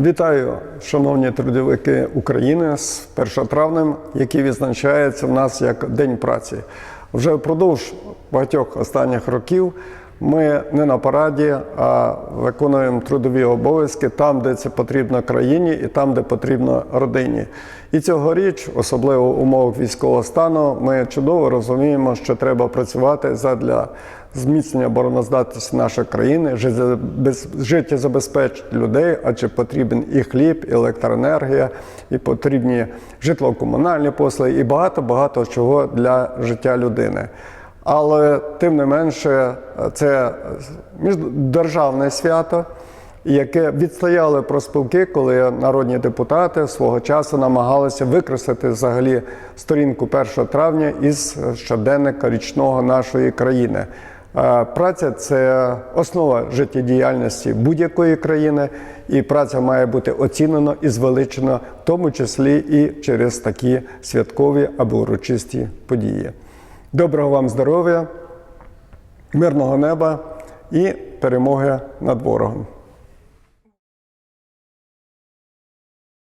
Вітаю, шановні трудовики України з 1 травнем, який відзначається в нас як День праці. Вже впродовж багатьох останніх років ми не на параді, а виконуємо трудові обов'язки там, де це потрібно країні, і там, де потрібно родині. І цьогоріч, особливо в умовах військового стану, ми чудово розуміємо, що треба працювати задля зміцнення обороноздатності нашої країни, життєзабез- життєзабезпечити людей, адже потрібен і хліб, і електроенергія, і потрібні житлово-комунальні послуги, і багато-багато чого для життя людини. Але тим не менше, це міждержавне свято, яке відстояли профспілки, коли народні депутати свого часу намагалися викреслити взагалі сторінку 1 травня із щоденника річного нашої країни. Е, Праця це основа життєдіяльності будь-якої країни, і праця має бути оцінена і звеличена, в тому числі і через такі святкові або урочисті події. Доброго вам здоров'я, мирного неба і перемоги над ворогом.